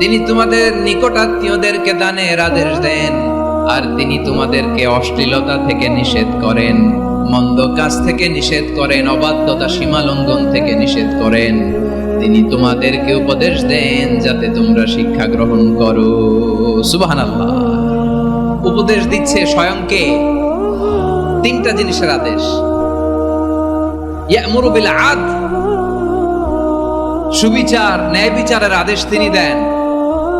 তিনি তোমাদের নিকটাত্মীয়দেরকে দানের আদেশ দেন, আর তিনি তোমাদেরকে অশ্লীলতা থেকে নিষেধ করেন, মন্দ কাজ থেকে নিষেধ করেন, অবাধ্যতা সীমা লঙ্ঘন থেকে নিষেধ করেন। তিনি তোমাদেরকে উপদেশ দেন যাতে তোমরা শিক্ষা গ্রহণ করো। সুবহানাল্লাহ। উপদেশ দিচ্ছে স্বয়ংকে তিনটা জিনিসের আদেশ। ইয়ামুরু আদল। সুবিচার ন্যায় বিচারের আদেশ তিনি দেন।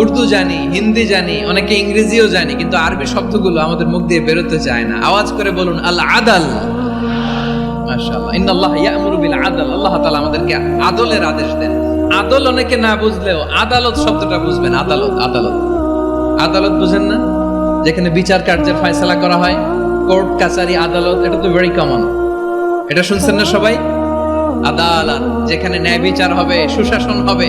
উর্দু জানি, হিন্দি জানি, অনেকে ইংরেজিও জানি, কিন্তু আরবি শব্দগুলো আমাদের মুখ দিয়ে বেরোতে চায় না। আওয়াজ করে বলুন আল্লাহ আদল আদালত বুঝেন না? যেখানে বিচার কার্যের করা হয়, কোর্ট আদালত, এটা তো এটা শুনছেন না সবাই? যেখানে ন্যায় বিচার হবে, সুশাসন হবে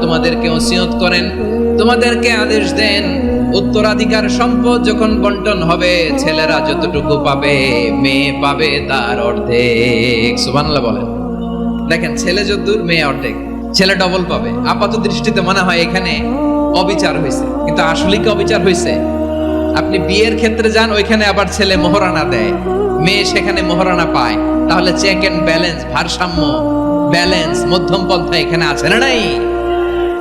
তোমাদেরকে ওসিয়ত করেন, তোমাদেরকে আদেশ দেন, উত্তরাধিকার সম্পদ যখন বন্টন হবে, ছেলেরা যতটুকু পাবে, মেয়ে পাবে তার অর্ধেক। সুবহানাল্লাহ বলেন। দেখেন, ছেলে যদ্দূর, মেয়ে অর্ধেক। ছেলে ডবল পাবে। আপাত দৃষ্টিতে মনে হয় এখানে অবিচার হয়েছে। কিন্তু আসলে কি অবিচার হয়েছে? আপনি বিয়ের ক্ষেত্রে যান, ওইখানে আবার ছেলে মোহরানা দেয়। মেয়ে সেখানে মোহরানা পায়। তাহলে চেক এন্ড ব্যালেন্স ভারসাম্য ব্যালেন্স মধ্যম পন্থা এখানে আছে না নাই?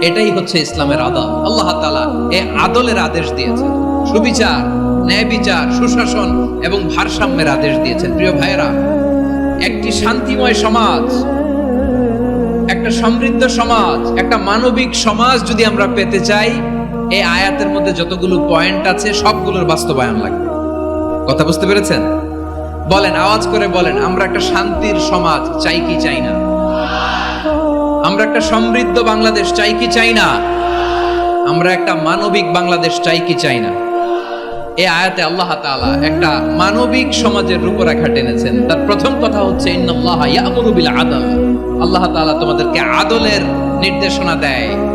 এটাই হচ্ছে ইসলামের আদল। আল্লাহ তাআলা এই আদলের আদেশ দিয়েছেন। সুবিচার ন্যায় বিচার সুশাসন এবং ভারসাম্যের আদেশ দিয়েছেন। প্রিয় ভাইয়েরা, একটি শান্তিময় সমাজ, একটা সমৃদ্ধ সমাজ, একটা মানবিক সমাজ যদি আমরা পেতে চাই এই আয়াতের মধ্যে যতগুলো পয়েন্ট আছে, সবগুলোর বাস্তবায়ন লাগবে। কথা বুঝতে পেরেছেন? বলেন, আওয়াজ করে বলেন, আমরা একটা শান্তির সমাজ, চাই কি চাই না? আমরা একটা সমৃদ্ধ বাংলাদেশ, চাই কি চাই না? আমরা একটা মানবিক বাংলাদেশ, চাই কি চাই না? এই আয়াতে আল্লাহ তাআলা একটা মানবিক সমাজের রূপরেখা টেনেছেন। তার প্রথম কথা হচ্ছে, ইন্নাল্লাহ ইয়ামুরু বিল আদল। আল্লাহ তাআলা তোমাদেরকে আদলের নির্দেশনা দেয়।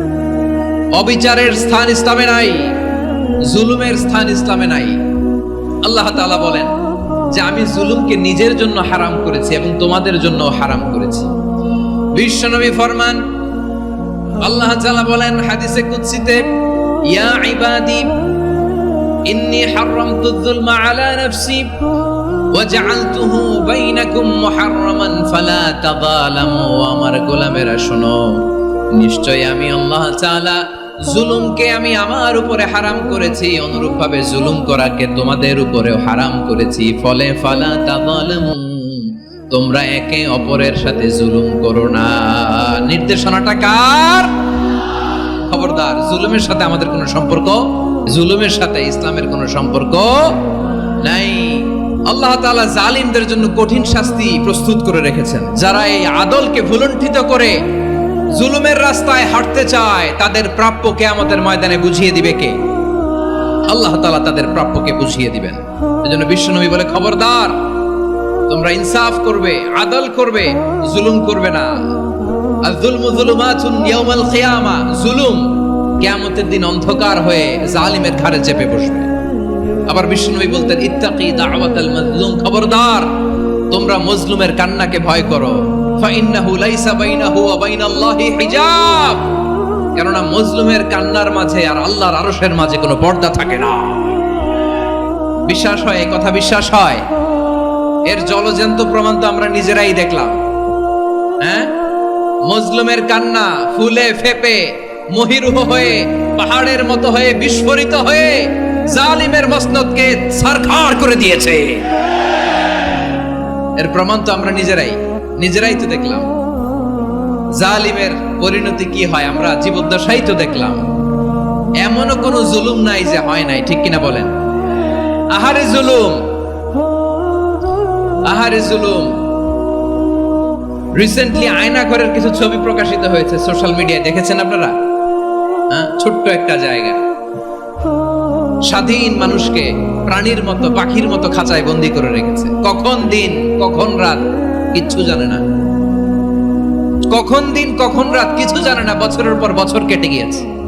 অবিচারের স্থান ইসলামে নাই জুলুমের স্থান ইসলামে নাই আল্লাহ তাআলা বলেন যে আমি জুলুমকে নিজের জন্য হারাম করেছি এবং তোমাদের জন্য হারাম করেছি বিশ্বনবী ফরমান আল্লাহ তাআলা বলেন হাদিসে কুদসিতে ইয়া ইবাদি ইন্নী হারামতু যুলমা আলা নাফসি وجعلته بينكم محرما فلا تظالموا আমার গোলামেরা শোনো নিশ্চয় আমি আল্লাহ তাআলা জুলুমকে আমি আমার উপরে হারাম করেছি, অনুরূপভাবে জুলুম করাকে তোমাদের উপরেও হারাম করেছি। ফলে ফালা তাযালামু তোমরা একে অপরের সাথে জুলুম করো না। নির্দেশনাটা কার? খবরদার, জুলুমের সাথে আমাদের কোনো সম্পর্ক? জুলুমের সাথে ইসলামের কোনো সম্পর্ক? নাই। আল্লাহ তাআলা জালিমদের জন্য কঠিন শাস্তি প্রস্তুত করে রেখেছেন। যারা এই আদলকে ভুলণ্ঠিত করে জুলুমের রাস্তায় হাঁটতে চায়, তাদের প্রাপ্য কেয়ামতের ময়দানে বুঝিয়ে দিবে কে? আল্লাহ তাআলা তাদের প্রাপ্যকে বুঝিয়ে দিবেন। এজন্য বিশ্বনবী বলে, খবরদার, তোমরা ইনসাফ করবে, আদল করবে, জুলুম করবে না। জুলমু কিয়ামতের দিন অন্ধকার হয়ে জালিমের ঘাড়ে চেপে বসবে। আবার বিষ্ণুনবী বলতেন, ইত্তাকি দাওয়াতাল মাজলুম, খবরদার, তোমরা মজলুমের কান্নাকে ভয় করো ফাইন্নাহু লাইসা বাইনাহু ওয়া বাইনাল্লাহি হিজাব। কেননা মজলুমের কান্নার মাঝে আর আল্লাহর আরশের মাঝে কোনো পর্দা থাকে না। বিশ্বাস হয় কথা বিশ্বাস হয়? এর জলজন্ত প্রমাণ তো আমরা নিজেরাই দেখলাম। হ্যাঁ? মজলুমের কান্না ফুলে ফেপে, মহিরুহ হয়ে, পাহাড়ের মতো হয়ে, বিস্ফোরিত হয়ে, জালিমের মসনদকে সারখার করে দিয়েছে। এর প্রমাণ তো আমরা নিজেরাই। নিজেরাই তো দেখলাম। জালিমের পরিণতি কি হয় আমরা জীবদ্দশাই তো দেখলাম। এমনও কোনো জুলুম নাই যে হয় নাই, ঠিক কিনা বলেন? আহারে জুলুম। আহারে জুলুম। রিসেন্টলি আয়না ঘরের কিছু ছবি প্রকাশিত হয়েছে সোশ্যাল মিডিয়ায় দেখেছেন আপনারা? হ্যাঁ ছোট্ট একটা জায়গা। স্বাধীন মানুষকে প্রাণীর মতো, পাখির মতো খাঁচায় বন্দি করে রেখেছে। কখন দিন, কখন রাত? কিচ্ছু জানে না। কখন দিন, কখন রাত, কিছু জানে না। বছরের পর বছর কেটে গিয়েছে।